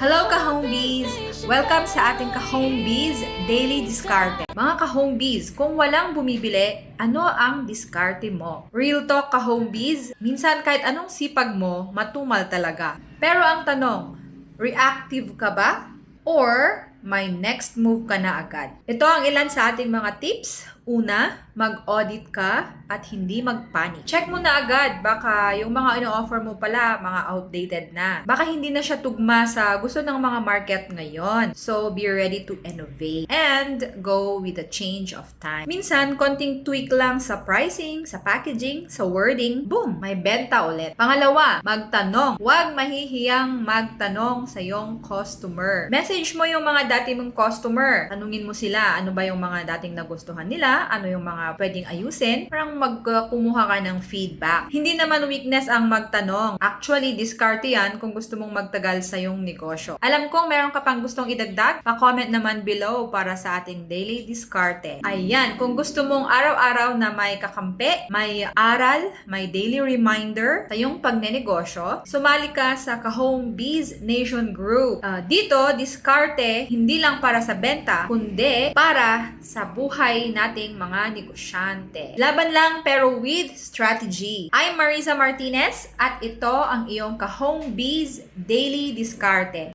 Hello ka-home bees! Welcome sa ating ka-home bees daily diskarte. Mga ka-home bees, kung walang bumibili, ano ang diskarte mo? Real talk ka-home bees, minsan kahit anong sipag mo, matumal talaga. Pero ang tanong, reactive ka ba? Or may next move ka na agad? Ito ang ilan sa ating mga tips. Una, mag-audit ka at hindi mag-panic. Check mo na agad, baka yung mga ino-offer mo pala, mga outdated na. Baka hindi na siya tugma sa gusto ng mga market ngayon. So, be ready to innovate and go with the change of time. Minsan, konting tweak lang sa pricing, sa packaging, sa wording, boom, may benta ulit. Pangalawa, magtanong. Huwag mahihiyang magtanong sa iyong customer. Message mo yung mga dati mong customer. Tanungin mo sila, ano ba yung mga dating nagustuhan nila, ano yung mga pwedeng ayusin, parang magkumuha ka ng feedback. Hindi naman weakness ang magtanong. Actually, diskarte yan kung gusto mong magtagal sa yung negosyo. Alam kong meron ka pang gustong idagdag, pa-comment naman below para sa ating daily diskarte. Ayan, kung gusto mong araw-araw na may kakampi, may aral, may daily reminder sa iyong pagnenegosyo, sumali ka sa Ka-Home Bees Nation Group. Ah, dito, diskarte hindi lang para sa benta, kundi para sa buhay nating mga negosyante. Laban lang pero with strategy. I'm Marisa Martinez at ito ang iyong Ka-Home Bees Daily Diskarte.